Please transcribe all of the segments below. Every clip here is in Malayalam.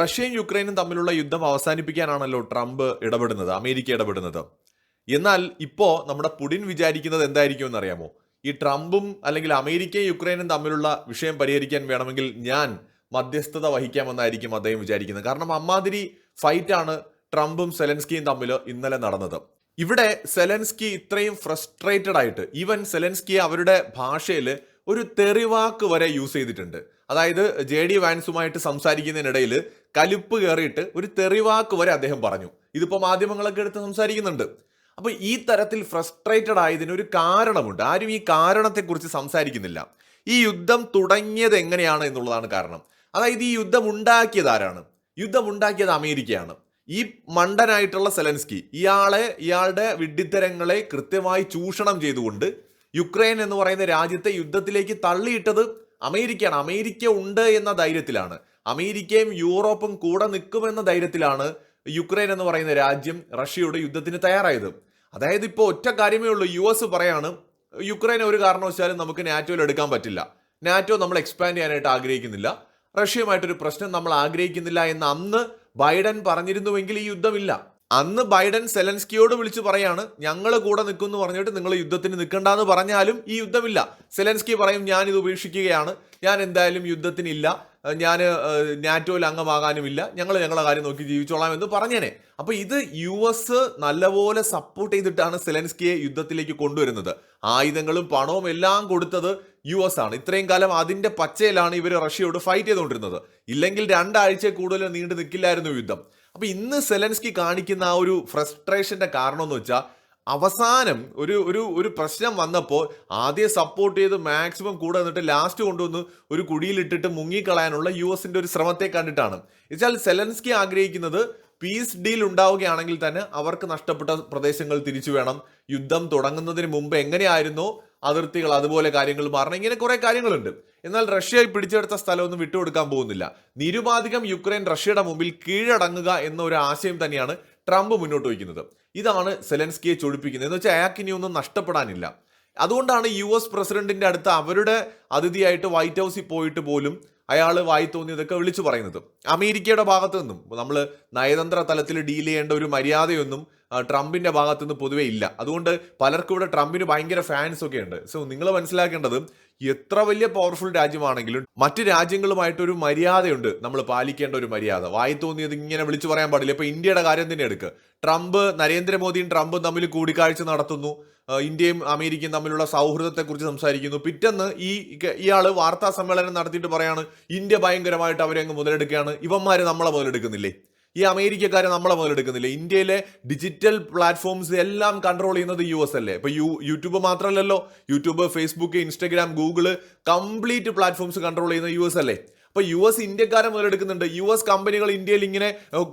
റഷ്യയും യുക്രൈനും തമ്മിലുള്ള യുദ്ധം അവസാനിപ്പിക്കാനാണല്ലോ ട്രംപ് ഇടപെടുന്നത് അമേരിക്ക ഇടപെടുന്നത്. എന്നാൽ ഇപ്പോ നമ്മുടെ പുടിൻ വിചാരിക്കുന്നത് എന്തായിരിക്കും എന്നറിയാമോ? ഈ ട്രംപും അല്ലെങ്കിൽ അമേരിക്കയും യുക്രൈനും തമ്മിലുള്ള വിഷയം പരിഹരിക്കാൻ വേണമെങ്കിൽ ഞാൻ മധ്യസ്ഥത വഹിക്കാമെന്നായിരിക്കും അദ്ദേഹം വിചാരിക്കുന്നത്. കാരണം അമ്മാതിരി ഫൈറ്റാണ് ട്രംപും സെലൻസ്കിയും തമ്മിൽ ഇന്നലെ നടന്നത്. ഇവിടെ സെലൻസ്കി ഇത്രയും ഫ്രസ്ട്രേറ്റഡ് ആയിട്ട് ഈവൻ സെലൻസ്കി അവരുടെ ഭാഷയിൽ ഒരു തെറിവാക്ക് വരെ യൂസ് ചെയ്തിട്ടുണ്ട്. അതായത് ജെ ഡി വാൻസുമായിട്ട് സംസാരിക്കുന്നതിനിടയിൽ കലിപ്പ് കയറിയിട്ട് ഒരു തെറിവാക്ക് വരെ അദ്ദേഹം പറഞ്ഞു. ഇതിപ്പോൾ മാധ്യമങ്ങളൊക്കെ എടുത്ത് സംസാരിക്കുന്നുണ്ട്. അപ്പോൾ ഈ തരത്തിൽ ഫ്രസ്ട്രേറ്റഡ് ആയതിന് ഒരു കാരണമുണ്ട്. ആരും ഈ കാരണത്തെക്കുറിച്ച് സംസാരിക്കുന്നില്ല. ഈ യുദ്ധം തുടങ്ങിയത് എങ്ങനെയാണ് എന്നുള്ളതാണ് കാരണം. അതായത് ഈ യുദ്ധം ഉണ്ടാക്കിയത് ആരാണ്? യുദ്ധം ഉണ്ടാക്കിയത് അമേരിക്കയാണ്. ഈ മണ്ടനായിട്ടുള്ള സെലൻസ്കി ഇയാളെ ഇയാളുടെ വിഡ്ഢിത്തരങ്ങളെ കൃത്യമായി ചൂഷണം ചെയ്തുകൊണ്ട് യുക്രൈൻ എന്ന് പറയുന്ന രാജ്യത്തെ യുദ്ധത്തിലേക്ക് തള്ളിയിട്ടത് അമേരിക്കയാണ്. അമേരിക്ക ഉണ്ട് എന്ന ധൈര്യത്തിലാണ്. അമേരിക്കയും യൂറോപ്പും കൂടെ നിൽക്കുമെന്ന ധൈര്യത്തിലാണ് യുക്രൈൻ എന്ന് പറയുന്ന രാജ്യം റഷ്യയുടെ യുദ്ധത്തിന് തയ്യാറായത്. അതായത് ഇപ്പോൾ ഒറ്റ കാര്യമേ ഉള്ളൂ. യു എസ് പറയാണ് യുക്രൈൻ ഒരു കാരണവശാലും നമുക്ക് നാറ്റോയിൽ എടുക്കാൻ പറ്റില്ല. നാറ്റോ നമ്മൾ എക്സ്പാൻഡ് ചെയ്യാനായിട്ട് ആഗ്രഹിക്കുന്നില്ല. റഷ്യയുമായിട്ടൊരു പ്രശ്നം നമ്മൾ ആഗ്രഹിക്കുന്നില്ല എന്ന് അന്ന് ബൈഡൻ പറഞ്ഞിരുന്നുവെങ്കിൽ ഈ യുദ്ധമില്ല. അന്ന് ബൈഡൻ സെലൻസ്കിയോട് വിളിച്ചു പറയാണ് ഞങ്ങൾ കൂടെ നിൽക്കുമെന്ന് പറഞ്ഞിട്ട് നിങ്ങൾ യുദ്ധത്തിന് നിൽക്കണ്ടെന്ന് പറഞ്ഞാലും ഈ യുദ്ധമില്ല. സെലൻസ്കി പറയും ഞാൻ ഇത് ഉപേക്ഷിക്കുകയാണ്. ഞാൻ എന്തായാലും യുദ്ധത്തിനില്ല. ഞാൻ നാറ്റോയിൽ അംഗമാകാനുമില്ല. ഞങ്ങൾ ഞങ്ങളുടെ കാര്യം നോക്കി ജീവിച്ചോളാം എന്ന് പറഞ്ഞേനെ. അപ്പൊ ഇത് യു എസ് നല്ലപോലെ സപ്പോർട്ട് ചെയ്തിട്ടാണ് സെലൻസ്കിയെ യുദ്ധത്തിലേക്ക് കൊണ്ടുവരുന്നത്. ആയുധങ്ങളും പണവും എല്ലാം കൊടുത്തത് യു എസ് ആണ്. ഇത്രയും കാലം അതിന്റെ പച്ചയിലാണ് ഇവർ റഷ്യയോട് ഫൈറ്റ് ചെയ്തുകൊണ്ടിരുന്നത്. ഇല്ലെങ്കിൽ രണ്ടാഴ്ച കൂടുതൽ നീണ്ടു നിൽക്കില്ലായിരുന്നു യുദ്ധം. അപ്പൊ ഇന്ന് സെലൻസ്കി കാണിക്കുന്ന ആ ഒരു ഫ്രസ്ട്രേഷന്റെ കാരണം എന്ന് വെച്ചാൽ അവസാനം ഒരു ഒരു ഒരു പ്രശ്നം വന്നപ്പോൾ ആദ്യം സപ്പോർട്ട് ചെയ്ത് മാക്സിമം കൂടെ നിന്നിട്ട് ലാസ്റ്റ് കൊണ്ടുവന്ന് ഒരു കുഴിയിലിട്ടിട്ട് മുങ്ങിക്കളയാനുള്ള യു എസിന്റെ ഒരു ശ്രമത്തെ കണ്ടിട്ടാണ്. എന്നുവെച്ചാൽ സെലൻസ്കി ആഗ്രഹിക്കുന്നത് പീസ് ഡീൽ ഉണ്ടാവുകയാണെങ്കിൽ തന്നെ അവർക്ക് നഷ്ടപ്പെട്ട പ്രദേശങ്ങൾ തിരിച്ചു വേണം. യുദ്ധം തുടങ്ങുന്നതിന് മുമ്പ് എങ്ങനെയായിരുന്നോ അതിർത്തികൾ അതുപോലെ കാര്യങ്ങൾ മാറണം ഇങ്ങനെ കുറെ കാര്യങ്ങളുണ്ട്. എന്നാൽ റഷ്യ പിടിച്ചെടുത്ത സ്ഥലമൊന്നും വിട്ടുകൊടുക്കാൻ പോകുന്നില്ല. നിരുപാധികം യുക്രൈൻ റഷ്യയുടെ മുമ്പിൽ കീഴടങ്ങുക എന്ന ഒരു ആശയം തന്നെയാണ് ട്രംപ് മുന്നോട്ട് വയ്ക്കുന്നത്. ഇതാണ് സെലൻസ്കിയെ ചൊടിപ്പിക്കുന്നത്. എന്ന് വെച്ചാൽ അയാൾക്ക് ഇനി ഒന്നും നഷ്ടപ്പെടാനില്ല. അതുകൊണ്ടാണ് യു എസ് പ്രസിഡന്റിന്റെ അടുത്ത് അവരുടെ അതിഥിയായിട്ട് വൈറ്റ് ഹൗസിൽ പോയിട്ട് പോലും അയാൾ വായി തോന്നിയതൊക്കെ വിളിച്ചു പറയുന്നത്. അമേരിക്കയുടെ ഭാഗത്തു നിന്നും. നമ്മൾ നയതന്ത്ര തലത്തിൽ ഡീൽ ചെയ്യേണ്ട ഒരു മര്യാദയൊന്നും ട്രംപിന്റെ ഭാഗത്തുനിന്ന് പൊതുവേ ഇല്ല. അതുകൊണ്ട് പലർക്കും ഇവിടെ ട്രംപിന് ഭയങ്കര ഫാൻസ് ഒക്കെ ഉണ്ട്. സോ നിങ്ങൾ മനസ്സിലാക്കേണ്ടത് എത്ര വലിയ പവർഫുൾ രാജ്യമാണെങ്കിലും മറ്റ് രാജ്യങ്ങളുമായിട്ട് ഒരു മര്യാദയുണ്ട്. നമ്മൾ പാലിക്കേണ്ട ഒരു മര്യാദ. വായി തോന്നിയത് ഇങ്ങനെ വിളിച്ചു പറയാൻ പാടില്ല. ഇപ്പൊ ഇന്ത്യയുടെ കാര്യം തന്നെ എടുക്കുക ട്രംപ് നരേന്ദ്രമോദിയും ട്രംപും തമ്മിൽ കൂടിക്കാഴ്ച നടത്തുന്നു. ഇന്ത്യയും അമേരിക്കയും തമ്മിലുള്ള സൗഹൃദത്തെക്കുറിച്ച് സംസാരിക്കുന്നു. പിറ്റെന്ന് ഈ ഇയാൾ വാർത്താ സമ്മേളനം നടത്തിയിട്ട് പറയാണ് ഇന്ത്യ ഭയങ്കരമായിട്ട് അവരെ അങ്ങ് മുതലെടുക്കുകയാണ്. ഇവന്മാര് നമ്മളെ മുതലെടുക്കുന്നില്ലേ? ഈ അമേരിക്കക്കാരെ നമ്മളെ മുതലെടുക്കുന്നില്ല. ഇന്ത്യയിലെ ഡിജിറ്റൽ പ്ലാറ്റ്ഫോംസ് എല്ലാം കൺട്രോൾ ചെയ്യുന്നത് യു എസ് അല്ലേ? ഇപ്പൊ യു യൂട്യൂബ് മാത്രമല്ലല്ലോ. YouTube Facebook Instagram Google complete platforms control ചെയ്യുന്നത് യു എസ് അല്ലേ? അപ്പൊ യു എസ് ഇന്ത്യക്കാരെ മുതലെടുക്കുന്നുണ്ട്. യു എസ് കമ്പനികൾ ഇന്ത്യയിൽ ഇങ്ങനെ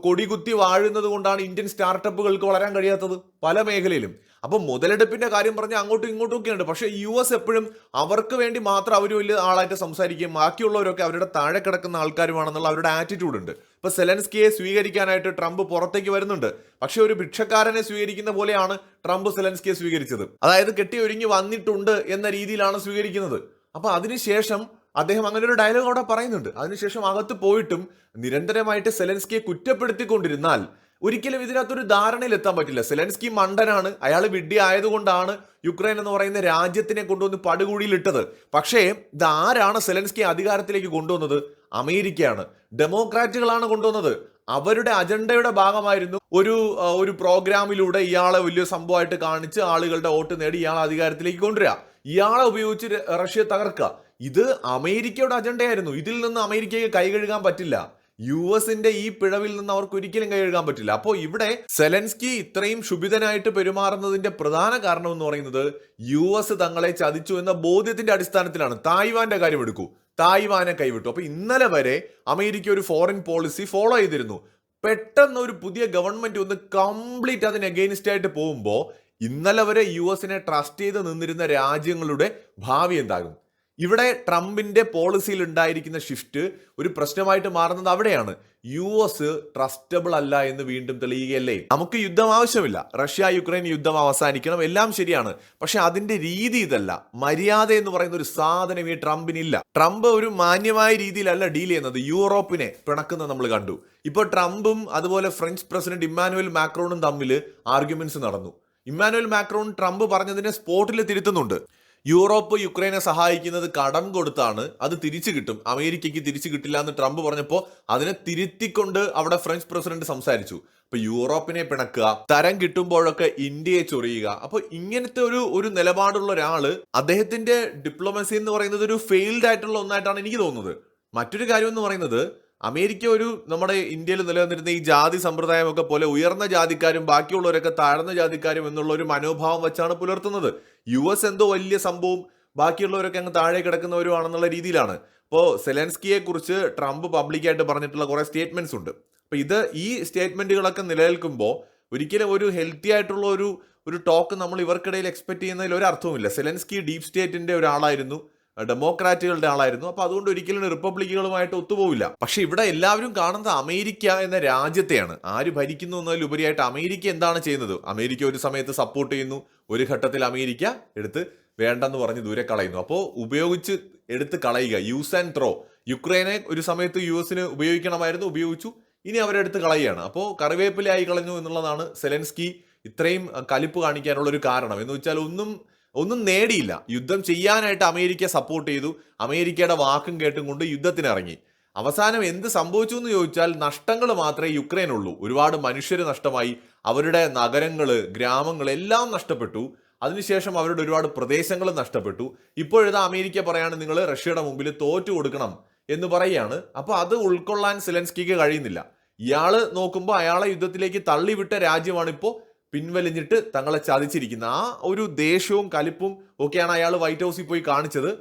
കൊടികുത്തി വാഴുന്നത് കൊണ്ടാണ് ഇന്ത്യൻ സ്റ്റാർട്ടപ്പുകൾക്ക് വളരാൻ കഴിയാത്തത് പല മേഖലയിലും. അപ്പൊ മുതലെടുപ്പിന്റെ കാര്യം പറഞ്ഞാൽ അങ്ങോട്ടും ഇങ്ങോട്ടും ഒക്കെയുണ്ട്. പക്ഷേ യു എസ് എപ്പോഴും അവർക്ക് വേണ്ടി മാത്രം അവർ വലിയ ആളായിട്ട് സംസാരിക്കുകയും ബാക്കിയുള്ളവരൊക്കെ അവരുടെ താഴെ കിടക്കുന്ന ആൾക്കാരുമാണെന്നുള്ള അവരുടെ ആറ്റിറ്റ്യൂഡ് ഉണ്ട്. ഇപ്പൊ സെലൻസ്കിയെ സ്വീകരിക്കാനായിട്ട് ട്രംപ് പുറത്തേക്ക് വരുന്നുണ്ട്. പക്ഷെ ഒരു ഭിക്ഷക്കാരനെ സ്വീകരിക്കുന്ന പോലെയാണ് ട്രംപ് സെലൻസ്കിയെ സ്വീകരിച്ചത്. അതായത് കെട്ടി ഒരുങ്ങി വന്നിട്ടുണ്ട് എന്ന രീതിയിലാണ് സ്വീകരിക്കുന്നത്. അപ്പൊ അതിനുശേഷം അദ്ദേഹം അങ്ങനെ ഒരു ഡയലോഗ് അവിടെ പറയുന്നുണ്ട്. അതിനുശേഷം അകത്ത് പോയിട്ടും നിരന്തരമായിട്ട് സെലൻസ്കിയെ കുറ്റപ്പെടുത്തിക്കൊണ്ടിരുന്നാൽ ഒരിക്കലും ഇതിനകത്തൊരു ധാരണയിൽ എത്താൻ പറ്റില്ല. സെലൻസ്കി മണ്ടനാണ്. അയാൾ വിഡ്ഢി ആയതുകൊണ്ടാണ് യുക്രൈൻ എന്ന് പറയുന്ന രാജ്യത്തിനെ കൊണ്ടുവന്ന് പടുകുഴിയിലിട്ടത് പക്ഷേ ഇത് ആരാണ് സെലൻസ്കി അധികാരത്തിലേക്ക് കൊണ്ടുവന്നത്? അമേരിക്കയാണ്. ഡെമോക്രാറ്റുകളാണ് കൊണ്ടുവന്നത്. അവരുടെ അജണ്ടയുടെ ഭാഗമായിരുന്നു ഒരു ഒരു പ്രോഗ്രാമിലൂടെ ഇയാളെ വലിയ സംഭവമായിട്ട് കാണിച്ച് ആളുകളുടെ വോട്ട് നേടി ഇയാളെ അധികാരത്തിലേക്ക് കൊണ്ടുവരിക. ഇയാളെ ഉപയോഗിച്ച് റഷ്യ തകർക്കുക. ഇത് അമേരിക്കയുടെ അജണ്ടയായിരുന്നു. ഇതിൽ നിന്ന് അമേരിക്കയ്ക്ക് കൈ കഴുകാൻ പറ്റില്ല. യു എസിന്റെ ഈ പിഴവിൽ നിന്ന് അവർക്ക് ഒരിക്കലും കൈ കഴുകാൻ പറ്റില്ല. അപ്പോൾ ഇവിടെ സെലൻസ്കി ഇത്രയും ക്ഷുഭിതനായിട്ട് പെരുമാറുന്നതിന്റെ പ്രധാന കാരണം എന്ന് പറയുന്നത് യു എസ് തങ്ങളെ ചതിച്ചു എന്ന ബോധ്യത്തിന്റെ അടിസ്ഥാനത്തിലാണ്. തായ്വാന്റെ കാര്യം എടുക്കൂ. തായ്വാനെ കൈവിട്ടു. അപ്പൊ ഇന്നലെ വരെ അമേരിക്ക ഒരു ഫോറിൻ പോളിസി ഫോളോ ചെയ്തിരുന്നു. പെട്ടെന്ന് ഒരു പുതിയ ഗവൺമെന്റ് ഒന്ന് കംപ്ലീറ്റ് അതിന് അഗെയിൻസ്റ്റ് ആയിട്ട് പോകുമ്പോൾ ഇന്നലെ വരെ യു എസിനെ ട്രസ്റ്റ് ചെയ്ത് നിന്നിരുന്ന രാജ്യങ്ങളുടെ ഭാവി എന്താകും? ഇവിടെ ട്രംപിന്റെ പോളിസിയിൽ ഉണ്ടായിരിക്കുന്ന ഷിഫ്റ്റ് ഒരു പ്രശ്നമായിട്ട് മാറുന്നത് അവിടെയാണ്. യു എസ് ട്രസ്റ്റബിൾ അല്ല എന്ന് വീണ്ടും തെളിയുകയല്ലേ? നമുക്ക് യുദ്ധം ആവശ്യമില്ല. റഷ്യ യുക്രൈൻ യുദ്ധം അവസാനിക്കണം. എല്ലാം ശരിയാണ്. പക്ഷെ അതിന്റെ രീതി ഇതല്ല. മര്യാദ എന്ന് പറയുന്ന ഒരു സാധനം ഈ ട്രംപിനില്ല. ട്രംപ് ഒരു മാന്യമായ രീതിയിലല്ല ഡീൽ ചെയ്യുന്നത്. യൂറോപ്പിനെ പിണക്കുന്നത് നമ്മൾ കണ്ടു. ഇപ്പോൾ ട്രംപും അതുപോലെ ഫ്രഞ്ച് പ്രസിഡന്റ് ഇമ്മാനുവൽ മാക്രോണും തമ്മിൽ ആർഗ്യുമെന്റ്സ് നടന്നു. ഇമ്മാനുവൽ മാക്രോൺ ട്രംപ് പറഞ്ഞതിനെ സ്പോട്ടിൽ തിരുത്തുന്നുണ്ട്. യൂറോപ്പ് യുക്രൈനെ സഹായിക്കുന്നത് കടം കൊടുത്താണ്. അത് തിരിച്ചു കിട്ടും. അമേരിക്കയ്ക്ക് തിരിച്ചു കിട്ടില്ല എന്ന് ട്രംപ് പറഞ്ഞപ്പോൾ അതിനെ തിരുത്തിക്കൊണ്ട് അവിടെ ഫ്രഞ്ച് പ്രസിഡന്റ് സംസാരിച്ചു. അപ്പൊ യൂറോപ്പിനെ പിണക്കുക തരം കിട്ടുമ്പോഴൊക്കെ ഇന്ത്യയെ ചൊറിയുക. അപ്പൊ ഇങ്ങനത്തെ ഒരു ഒരു നിലപാടുള്ള ഒരാൾ അദ്ദേഹത്തിന്റെ ഡിപ്ലോമസി എന്ന് പറയുന്നത് ഒരു ഫെയിൽഡ് ആയിട്ടുള്ള ഒന്നായിട്ടാണ് എനിക്ക് തോന്നുന്നത്. മറ്റൊരു കാര്യം എന്ന് പറയുന്നത് അമേരിക്ക ഒരു നമ്മുടെ ഇന്ത്യയിൽ നിലനിന്നിരുന്ന ഈ ജാതി സമ്പ്രദായമൊക്കെ പോലെ ഉയർന്ന ജാതിക്കാരും ബാക്കിയുള്ളവരൊക്കെ താഴ്ന്ന ജാതിക്കാരും എന്നുള്ള ഒരു മനോഭാവം വെച്ചാണ് പുലർത്തുന്നത്. യു എസ് എന്തോ വലിയ സംഭവം ബാക്കിയുള്ളവരൊക്കെ അങ്ങ് താഴെ കിടക്കുന്നവരുമാണെന്നുള്ള രീതിയിലാണ്. ഇപ്പോൾ സെലൻസ്കിയെ കുറിച്ച് ട്രംപ് പബ്ലിക്കായിട്ട് പറഞ്ഞിട്ടുള്ള കുറേ സ്റ്റേറ്റ്മെന്റ്സ് ഉണ്ട്. അപ്പോൾ ഇത് ഈ സ്റ്റേറ്റ്മെന്റുകളൊക്കെ നിലനിൽക്കുമ്പോൾ ഒരിക്കലും ഒരു ഹെൽത്തി ആയിട്ടുള്ള ഒരു ഒരു ടോക്ക് നമ്മൾ ഇവർക്കിടയിൽ എക്സ്പെക്ട് ചെയ്യുന്നതിൽ ഒരു അർത്ഥവുമില്ല. സെലൻസ്കി ഡീപ് സ്റ്റേറ്റിന്റെ ഒരാളായിരുന്നു. ഡെമോക്രാറ്റുകളുടെ ആളായിരുന്നു. അപ്പൊ അതുകൊണ്ട് ഒരിക്കലും റിപ്പബ്ലിക്കുകളുമായിട്ട് ഒത്തുപോവില്ല. പക്ഷെ ഇവിടെ എല്ലാവരും കാണുന്നത് അമേരിക്ക എന്ന രാജ്യത്തെയാണ്. ആര് ഭരിക്കുന്നു എന്നതിലുപരിയായിട്ട് അമേരിക്ക എന്താണ് ചെയ്യുന്നത്? അമേരിക്ക ഒരു സമയത്ത് സപ്പോർട്ട് ചെയ്യുന്നു. ഒരു ഘട്ടത്തിൽ അമേരിക്ക എടുത്ത് വേണ്ടെന്ന് പറഞ്ഞ് ദൂരെ കളയുന്നു. അപ്പോൾ ഉപയോഗിച്ച് എടുത്ത് കളയുക. യൂസ് ആൻഡ് ത്രോ യുക്രൈനെ ഒരു സമയത്ത് യു എസിന് ഉപയോഗിക്കണമായിരുന്നു ഉപയോഗിച്ചു. ഇനി അവരെടുത്ത് കളയുകയാണ്. അപ്പോൾ കറിവേപ്പിലായി കളഞ്ഞു എന്നുള്ളതാണ് സെലൻസ്കി ഇത്രയും കലിപ്പ് കാണിക്കാനുള്ള ഒരു കാരണം. എന്ന് വെച്ചാൽ ഒന്നും ഒന്നും നേടിയില്ല. യുദ്ധം ചെയ്യാനായിട്ട് അമേരിക്ക സപ്പോർട്ട് ചെയ്തു. അമേരിക്കയുടെ വാക്കും കേട്ടും കൊണ്ട് യുദ്ധത്തിനിറങ്ങി. അവസാനം എന്ത് സംഭവിച്ചു എന്ന് ചോദിച്ചാൽ നഷ്ടങ്ങൾ മാത്രമേ യുക്രൈൻ ഉള്ളൂ ഒരുപാട് മനുഷ്യർ നഷ്ടമായി. അവരുടെ നഗരങ്ങൾ ഗ്രാമങ്ങൾ എല്ലാം നഷ്ടപ്പെട്ടു. അതിനുശേഷം അവരുടെ ഒരുപാട് പ്രദേശങ്ങൾ നഷ്ടപ്പെട്ടു. ഇപ്പോഴിതാ അമേരിക്ക പറയാണ് നിങ്ങൾ റഷ്യയുടെ മുമ്പിൽ തോറ്റു കൊടുക്കണം എന്ന് പറയുകയാണ്. അപ്പോൾ അത് ഉൾക്കൊള്ളാൻ സെലൻസ്കിക്ക് കഴിയുന്നില്ല. ഇയാൾ നോക്കുമ്പോൾ അയാളെ യുദ്ധത്തിലേക്ക് തള്ളിവിട്ട രാജ്യമാണ് ഇപ്പോൾ പിൻവലിഞ്ഞിട്ട് തങ്ങളെ ചതിച്ചിരിക്കുന്ന. ആ ഒരു ദേഷ്യവും കലിപ്പും ഒക്കെയാണ് അയാൾ വൈറ്റ് ഹൗസിൽ പോയി കാണിച്ചത്.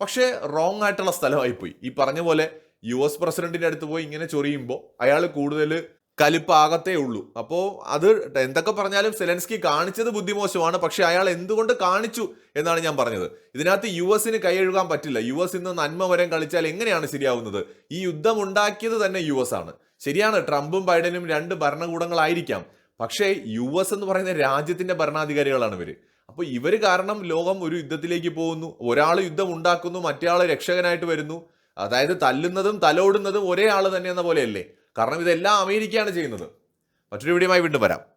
പക്ഷേ റോങ് ആയിട്ടുള്ള സ്ഥലമായി പോയി ഈ പറഞ്ഞ പോലെ യു എസ് പ്രസിഡന്റിന്റെ അടുത്ത് പോയി ഇങ്ങനെ ചൊറിയുമ്പോൾ അയാൾ കൂടുതൽ കലിപ്പാകത്തേ ഉള്ളൂ. അപ്പോൾ അത് എന്തൊക്കെ പറഞ്ഞാലും സെലൻസ്കി കാണിച്ചത് ബുദ്ധിമോശമാണ്. പക്ഷെ അയാൾ എന്തുകൊണ്ട് കാണിച്ചു എന്നാണ് ഞാൻ പറഞ്ഞത്. ഇതിനകത്ത് യു എസിന് കൈയഴുകാൻ പറ്റില്ല. യു എസ് ഇന്ന് നന്മ വരം കളിച്ചാൽ എങ്ങനെയാണ് ശരിയാവുന്നത്? ഈ യുദ്ധം ഉണ്ടാക്കിയത് തന്നെ യു എസ് ആണ്. ശരിയാണ് ട്രംപും ബൈഡനും രണ്ട് ഭരണകൂടങ്ങളായിരിക്കാം. പക്ഷേ യു എസ് എന്ന് പറയുന്ന രാജ്യത്തിന്റെ ഭരണാധികാരികളാണ് ഇവർ അപ്പോൾ ഇവർ കാരണം ലോകം ഒരു യുദ്ധത്തിലേക്ക് പോകുന്നു ഒരാൾ യുദ്ധം ഉണ്ടാക്കുന്നു മറ്റേ ആൾ രക്ഷകനായിട്ട് വരുന്നു. അതായത് തല്ലുന്നതും തലോടുന്നതും ഒരേ ആൾ തന്നെ എന്ന പോലെയല്ലേ? കാരണം ഇതെല്ലാം അമേരിക്കയാണ് ചെയ്യുന്നത്. മറ്റൊരു വീഡിയോ വീണ്ടും വരാം.